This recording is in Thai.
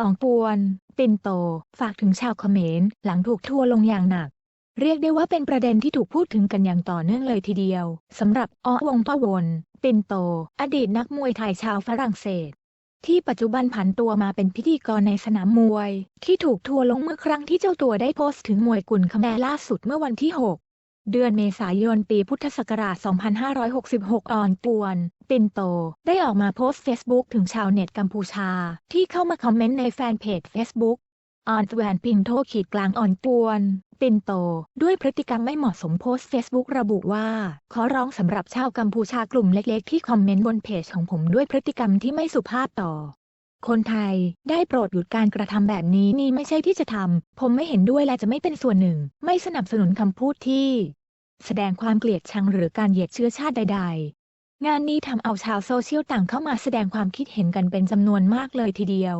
อองปวน ปินโต ฝากถึงชาวเขมร หลังถูกทัวร์ลงอย่างหนัก เรียกได้ว่าเป็นประเด็นที่ถูกพูดถึงกันอย่างต่อเนื่องเลยทีเดียวสำหรับอ้อวงป้าวน ปินโต อดีตนักมวยไทยชาวฝรั่งเศส ที่ปัจจุบันผันตัวมาเป็นพิธีกรในสนามมวย ที่ถูกทัวร์ลงเมื่อครั้งที่เจ้าตัวได้โพสต์ถึงมวยกุนคแมล่าสุดเมื่อวันที่ 6 เดือนเมษายนปีพุทธศักราช 2566 ออนปวน ปินโต ได้ออกมาโพสต์ Facebook ถึงชาวเน็ตกัมพูชา ที่เข้ามาคอมเมนต์ในแฟนเพจ Facebook ออนแวนปินโทขีดกลางอ่อนปวน ปินโต ด้วยพฤติกรรมไม่เหมาะสมโพสต์ Facebook ระบุว่า ขอร้องสำหรับชาวกัมพูชากลุ่มเล็กๆ ที่คอมเมนต์บนเพจของผมด้วยพฤติกรรมที่ไม่สุภาพต่อ คนไทยได้โปรดหยุดการกระทำแบบนี้นี่ไม่ใช่ที่จะทำ ผมไม่เห็นด้วยและจะไม่เป็นส่วนหนึ่ง ไม่สนับสนุนคำพูดที่ แสดงความเกลียดชังหรือการเหยียดเชื้อชาติใด ๆ งานนี้ทำเอาชาวโซเชียลต่างเข้ามาแสดงความคิดเห็นกันเป็นจำนวนมากเลยทีเดียว